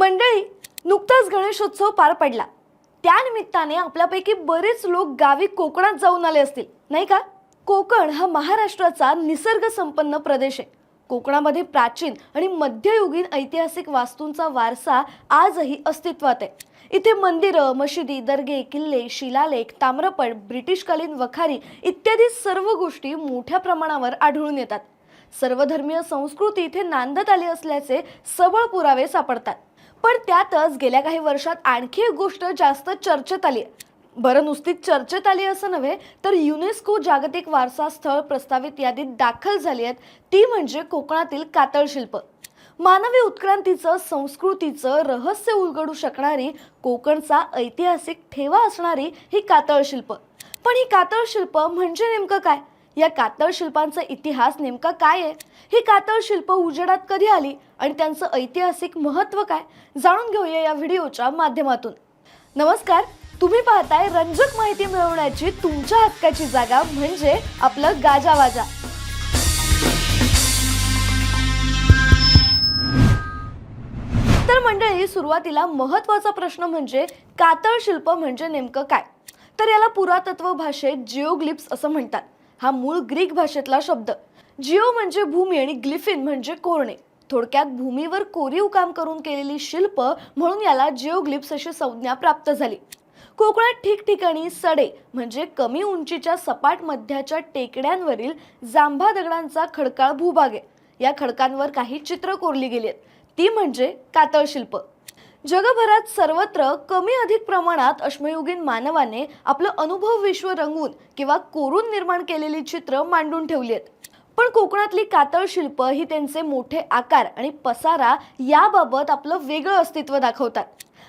मंडळी नुकताच गणेशोत्सव पार पडला. त्यानिमित्ताने आपल्यापैकी बरेच लोक गावी कोकणात जाऊन आले असतील नाही का? कोकण हा महाराष्ट्राचा निसर्गसंपन्न प्रदेश आहे. कोकणामध्ये प्राचीन आणि मध्ययुगीन ऐतिहासिक वास्तूंचा वारसा आजही अस्तित्वात आहे. इथे मंदिरं मशिदी दर्गे किल्ले शिलालेख ताम्रपट ब्रिटिशकालीन वखारी इत्यादी सर्व गोष्टी मोठ्या प्रमाणावर आढळून येतात. सर्वधर्मीय संस्कृती इथे नांदत आली असल्याचे सबळ पुरावे सापडतात. पण त्यातच गेल्या काही वर्षात आणखी एक गोष्ट जास्त चर्चेत आली. आहे बरं नुसतीच चर्चेत आली असं नव्हे तर युनेस्को जागतिक वारसा स्थळ प्रस्तावित यादीत दाखल झाली आहेत. ती म्हणजे कोकणातील कातळ शिल्प. मानवी उत्क्रांतीचं संस्कृतीचं रहस्य उलगडू शकणारी कोकणचा ऐतिहासिक ठेवा असणारी ही कातळ शिल्प. पण ही कातळ शिल्प म्हणजे नेमकं काय? या कातळ शिल्पांचा इतिहास नेमका काय आहे? ही कातळ शिल्प उजेडात कधी आली? आणि त्यांचं ऐतिहासिक महत्त्व काय? जाणून घेऊया या व्हिडिओच्या माध्यमातून. नमस्कार तुम्ही पाहताय रंजक माहिती मिळवण्याची तुमच्या हक्काची जागा म्हणजे आपलं गाजावाजा तर मंडळी सुरुवातीला महत्त्वाचा प्रश्न म्हणजे कातळ शिल्प म्हणजे नेमकं काय? तर याला पुरातत्व भाषेत जिओग्लिप्स असं म्हणतात. हा मूळ ग्रीक भाषेतला शब्द. जिओ म्हणजे भूमी आणि ग्लिफिन म्हणजे कोरणे. थोडक्यात भूमीवर कोरीव काम करून केलेली शिल्प म्हणून याला जिओग्लिप्स अशी संज्ञा प्राप्त झाली. कोकणात ठिकठिकाणी सडे म्हणजे कमी उंचीच्या सपाट मध्याच्या टेकड्यांवरील जांभा दगडांचा खडकाळ भूभाग आहे. या खडकांवर काही चित्र कोरली गेली आहेत. ती म्हणजे कातळ शिल्प. जगभरात सर्वत्र कमी अधिक प्रमाणात अश्मयुगीन मानवाने आपलं अनुभव विश्व रंगवून किंवा कोरून निर्माण केलेली चित्र मांडून ठेवली आहेत. पण कोकणातली कातळ शिल्प ही त्यांचे मोठे आकार आणि पसारा याबाबत आपलं वेगळं अस्तित्व दाखवतात.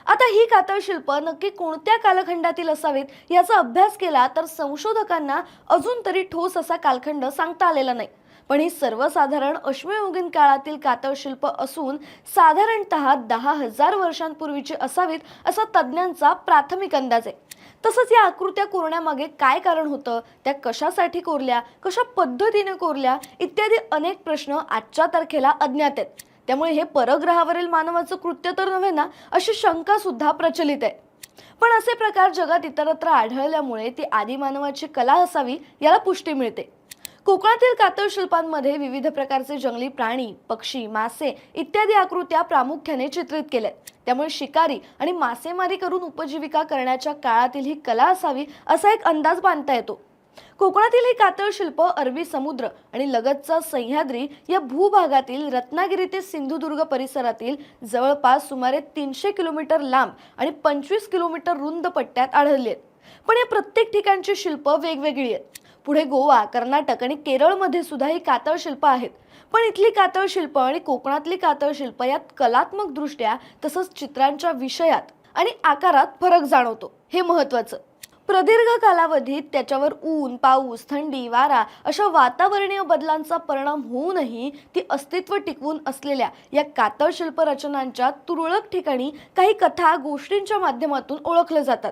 आता ही कातळ शिल्प नक्की कोणत्या कालखंडातील असावीत याचा अभ्यास केला तर संशोधकांना अजून तरी ठोस असा कालखंड सांगता आलेला नाही. पण ही सर्वसाधारण अश्मयुगीन काळातील कातळ शिल्प असून साधारणत दहा हजार वर्षांपूर्वीची असावीत असा तज्ज्ञांचा प्राथमिक अंदाज आहे. तसंच या आकृत्या कोरण्यामागे काय कारण होतं? त्या कशासाठी कोरल्या? कशा पद्धतीने कोरल्या? इत्यादी अनेक प्रश्न आजच्या तारखेला अज्ञात आहेत. त्यामुळे हे परग्रहावरील मानवाचं कृत्य तर नव्हे ना अशी शंका सुद्धा प्रचलित आहे. पण असे प्रकार जगात इतरत्र आढळल्यामुळे ती आदिमानवाची कला असावी याला पुष्टी मिळते. कोकणातील कातळ शिल्पांमध्ये विविध प्रकारचे जंगली प्राणी पक्षी मासे इत्यादी आकृत्या प्रामुख्याने चित्रित केल्यात. त्यामुळे शिकारी आणि मासेमारी करून उपजीविका करण्याच्या काळातील ही कला असावी असा एक अंदाज बांधता येतो. कोकणातील हे कातळ शिल्प अरबी समुद्र आणि लगतचा सह्याद्री या भूभागातील रत्नागिरी ते सिंधुदुर्ग परिसरातील जवळपास सुमारे तीनशे किलोमीटर लांब आणि पंचवीस किलोमीटर रुंद पट्ट्यात आढळले आहेत पण या प्रत्येक ठिकाणची शिल्प वेगवेगळी आहेत. पुढे गोवा कर्नाटक आणि केरळमध्ये सुद्धा ही कातळ शिल्प आहेत. पण इथली कातळ शिल्प आणि कोकणातली कातळ शिल्प यात कलात्मक दृष्ट्या तसंच चित्रांच्या विषयात आणि आकारात फरक जाणवतो. हे महत्वाचं प्रदीर्घ कालावधीत त्याच्यावर ऊन पाऊस थंडी वारा अशा वातावरणीय बदलांचा परिणाम होऊनही ती अस्तित्व टिकवून असलेल्या या कातळ शिल्प रचनांच्या तुरळक ठिकाणी काही कथा गोष्टींच्या माध्यमातून ओळखल्या जातात.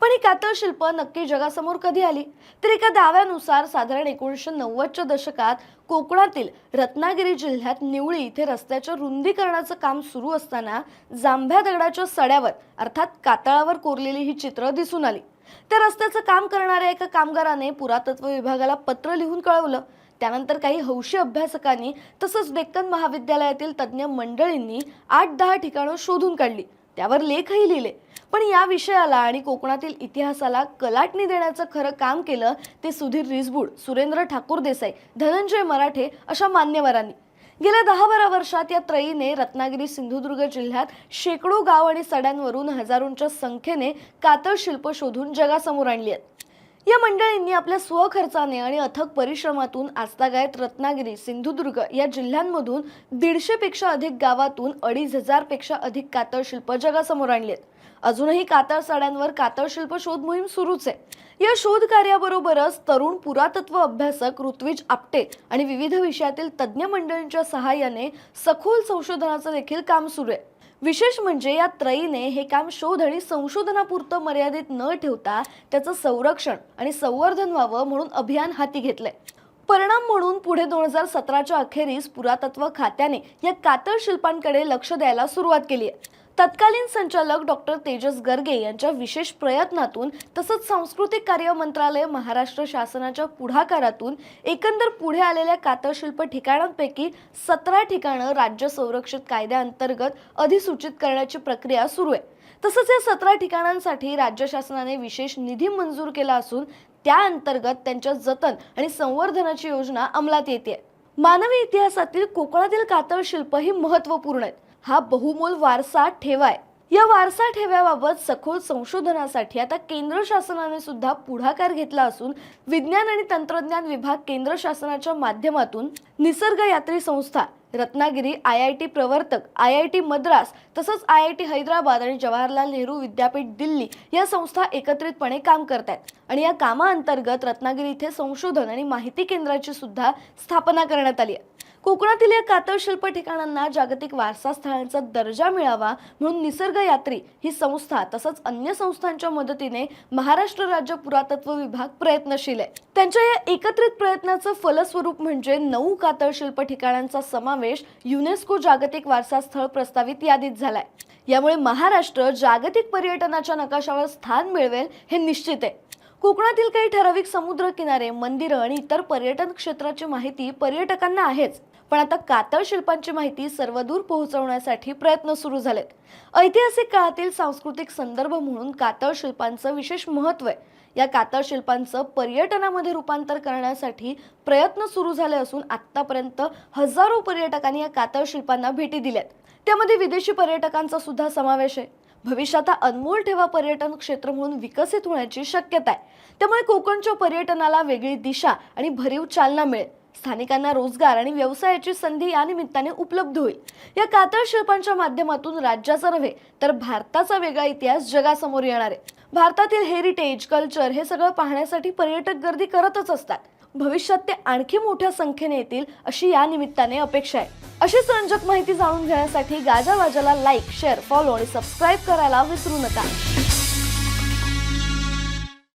पण ही कातळ शिल्प नक्की जगासमोर कधी आली? तर एका दाव्यानुसार साधारण एकोणीसशे नव्वदच्या दशकात कोकणातील रत्नागिरी जिल्ह्यात निवळी इथे रस्त्याच्या रुंदीकरणाचं काम सुरू असताना जांभ्या दगडाच्या सड्यावर अर्थात कातळावर कोरलेली ही चित्र दिसून आली. त्या रस्त्याचं काम करणाऱ्या एका कामगाराने पुरातत्व विभागाला पत्र लिहून कळवलं. त्यानंतर काही हौशी अभ्यासकांनी तसंच डेक्कन महाविद्यालयातील तज्ज्ञ मंडळींनी आठ दहा ठिकाणं शोधून काढली. त्यावर लेखही लिहिले. पण या विषयाला आणि कोकणातील इतिहासाला कलाटणी देण्याचं खरं काम केलं ते सुधीर रिसबूड सुरेंद्र ठाकूर देसाई धनंजय मराठे अशा मान्यवरांनी. गेल्या दहा बारा वर्षात या त्रयीने रत्नागिरी सिंधुदुर्ग जिल्ह्यात शेकडो गाव आणि सड्यांवरून हजारोंच्या संख्येने कातळ शिल्प शोधून जगासमोर आणली आहेत. या मंडळींनी आपल्या स्वखर्चाने आणि अथक परिश्रमातून आजतागायत रत्नागिरी सिंधुदुर्ग या जिल्ह्यांमधून दीडशेपेक्षा अधिक गावातून अडीच हजारपेक्षा अधिक कातळ शिल्प जगासमोर आणली आहेत. अजूनही कातळ साड्यांवर कातळ शिल्प शोध मोहीम सुरूच आहे. या शोध कार्याबरोबरच तरुण पुरातत्व अभ्यासक ऋत्विज आपटे आणि विविध विषयातील तज्ज्ञ मंडळींच्या सहाय्याने सखोल संशोधनाचं देखील काम सुरू आहे. विशेष म्हणजे या त्रयीने हे काम शोध आणि संशोधनापुरतं मर्यादित न ठेवता त्याचं संरक्षण आणि संवर्धन व्हावं म्हणून अभियान हाती घेतलंय. परिणाम म्हणून पुढे दोन हजार सतराच्या अखेरीस पुरातत्व खात्याने या कातळ शिल्पांकडे लक्ष द्यायला सुरुवात केली आहे. तत्कालीन संचालक डॉक्टर तेजस गर्गे यांच्या विशेष प्रयत्नातून तसंच सांस्कृतिक कार्य मंत्रालय महाराष्ट्र शासनाच्या पुढाकारातून एकंदर पुढे आलेल्या कातळशिल्प ठिकाणांपैकी सतरा ठिकाणं राज्य संरक्षित कायद्याअंतर्गत अधिसूचित करण्याची प्रक्रिया सुरू आहे. तसंच या सतरा ठिकाणांसाठी राज्य शासनाने विशेष निधी मंजूर केला असून त्या अंतर्गत त्यांच्या जतन आणि संवर्धनाची योजना अंमलात येते मानवी इतिहासातील कोकणातील कातळ शिल्प ही महत्त्वपूर्ण आहेत. हा बहुमोल वारसा ठेवा आहे या वारसा ठेव्याबाबत सखोल संशोधनासाठी आता केंद्र शासनाने सुद्धा पुढाकार घेतला असून विज्ञान आणि तंत्रज्ञान विभाग केंद्र शासनाच्या माध्यमातून निसर्ग यात्री संस्था रत्नागिरी आय आय टी प्रवर्तक आय आय टी मद्रास तसंच आय आय टी हैदराबाद आणि जवाहरलाल नेहरू विद्यापीठ दिल्ली या संस्था एकत्रितपणे काम करत आहेत आणि या कामाअंतर्गत रत्नागिरी इथे संशोधन आणि माहिती केंद्राची सुद्धा स्थापना करण्यात आली आहे. कोकणातील या कातळ शिल्प ठिकाणांना जागतिक वारसा स्थळांचा दर्जा मिळावा म्हणून निसर्ग यात्री ही संस्था तसंच अन्य संस्थांच्या मदतीने महाराष्ट्र राज्य पुरातत्व विभाग प्रयत्नशील आहे. त्यांच्या या एकत्रित प्रयत्नाचं फलस्वरूप म्हणजे नऊ कातळ शिल्प ठिकाणांचा समावेश युनेस्को जागतिक वारसा स्थळ प्रस्तावित यादीत झालाय. यामुळे महाराष्ट्र जागतिक पर्यटनाच्या नकाशावर स्थान मिळवेल हे निश्चित आहे. कोकणातील काही ठराविक समुद्र किनारे मंदिरं आणि इतर पर्यटन क्षेत्राची माहिती पर्यटकांना आहेच. पण आता कातळ शिल्पांची माहिती सर्वदूर पोहोचवण्यासाठी प्रयत्न सुरू झालेत. ऐतिहासिक काळातील सांस्कृतिक संदर्भ म्हणून कातळ शिल्पांचं विशेष महत्त्व आहे. या कातळ शिल्पांचं पर्यटनामध्ये रूपांतर करण्यासाठी प्रयत्न सुरू झाले असून आतापर्यंत हजारो पर्यटकांनी या कातळ शिल्पांना भेटी दिल्यात. त्यामध्ये विदेशी पर्यटकांचा सुद्धा समावेश आहे. भविष्यात हा अनमोल ठेवा पर्यटन क्षेत्र म्हणून विकसित होण्याची शक्यता आहे. त्यामुळे कोकणच्या पर्यटनाला वेगळी दिशा आणि भरीव चालना मिळेल. स्थानिकांना रोजगार आणि व्यवसायाची संधी या निमित्ताने उपलब्ध होईल. या कातळ शिल्पांच्या माध्यमातून राज्याचा नव्हे तर भारताचा वेगळा इतिहास जगासमोर येणार आहे. भारतातील हेरिटेज कल्चर हे सगळं पाहण्यासाठी पर्यटक गर्दी करतच असतात. भविष्यात ते आणखी मोठ्या संख्येने येतील अशी या निमित्ताने अपेक्षा आहे. अशी संजक माहिती जाणून घेण्यासाठी गाजावाजाला लाईक शेअर फॉलो आणि सबस्क्राईब करायला विसरू नका.